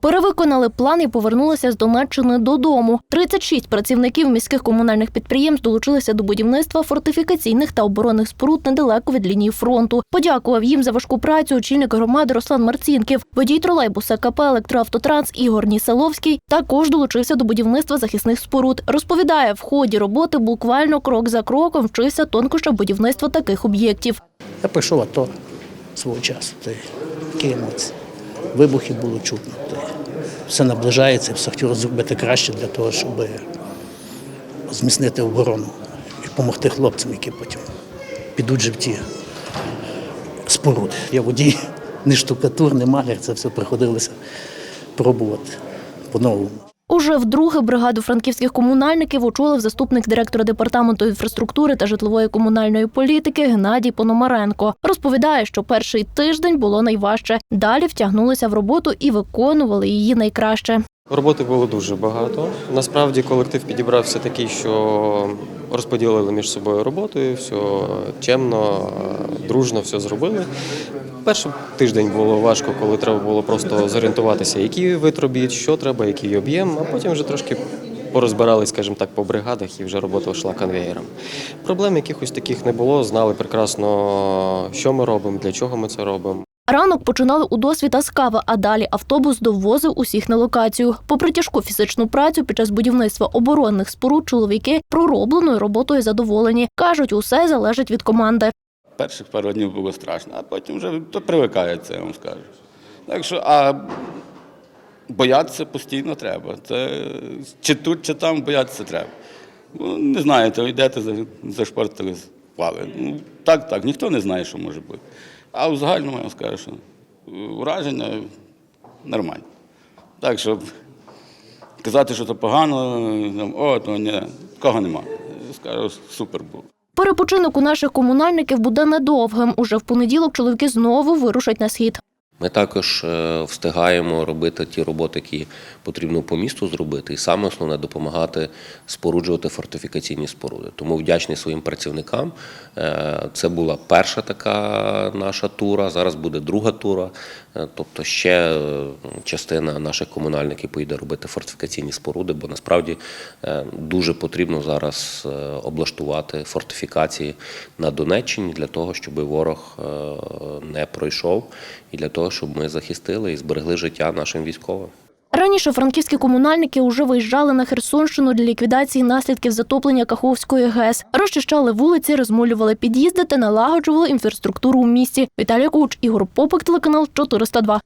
Перевиконали план і повернулися з Донеччини додому. 36 працівників міських комунальних підприємств долучилися до будівництва фортифікаційних та оборонних споруд недалеко від лінії фронту. Подякував їм за важку працю очільник громади Руслан Марцінків. Водій тролейбуса КП «Електроавтотранс» Ігор Нісаловський також долучився до будівництва захисних споруд. Розповідає, в ході роботи буквально крок за кроком вчився тонкощам будівництва таких об'єктів. Я прийшов АТО свого часу. Та емоції. Вибухи було чутно. Все наближається, все хотіло зробити краще для того, щоб зміцнити оборону і допомогти хлопцям, які потім підуть же в ті споруди. Я водій, не штукатур, не маляр, це все приходилося пробувати по-новому. Уже вдруге бригаду франківських комунальників очолив заступник директора департаменту інфраструктури та житлової комунальної політики Геннадій Пономаренко. Розповідає, що перший тиждень було найважче. Далі втягнулися в роботу і виконували її найкраще. Роботи було дуже багато. Насправді колектив підібрався такий, що розподілили між собою роботу, все чемно, дружно все зробили. Перший тиждень було важко, коли треба було просто зорієнтуватися, який вид робіт, що треба, який об'єм, а потім вже трошки порозбирались, скажімо так, по бригадах і вже робота йшла конвеєром. Проблем якихось таких не було, знали прекрасно, що ми робимо, для чого ми це робимо. Ранок починали у досвіта з кави, а далі автобус довозив усіх на локацію. Попри тяжку фізичну працю під час будівництва оборонних споруд, чоловіки проробленою роботою задоволені. кажуть, усе залежить від команди. Перших пару днів було страшно, а потім вже то привикається, я вам скажу. Так що, а боятися постійно треба. Це чи тут, чи там боятися треба. Ну, не знаєте, йдете, за- зашпортили, впали. Ну, так, так, ніхто не знає, що може бути. А в загальному я вам скажу, що враження нормальне. Так, щоб казати, що це погано, о, то ні, такого нема. Скажу, супер було. Перепочинок у наших комунальників буде недовгим. Уже в понеділок чоловіки знову вирушать на схід. Ми також е, встигаємо робити ті роботи, які потрібно по місту зробити, і саме основне допомагати споруджувати фортифікаційні споруди. Тому вдячний своїм працівникам. Е, Це була перша така наша тура. Зараз буде друга тура. Е, Тобто ще частина наших комунальників поїде робити фортифікаційні споруди, бо насправді дуже потрібно зараз облаштувати фортифікації на Донеччині для того, щоб ворог не пройшов, і для того, щоб ми захистили і зберегли життя нашим військовим. Раніше франківські комунальники вже виїжджали на Херсонщину для ліквідації наслідків затоплення Каховської ГЕС. Розчищали вулиці, розмулювали під'їзди та налагоджували інфраструктуру у місті. Віталій Куч, Ігор Попик, телеканал 402.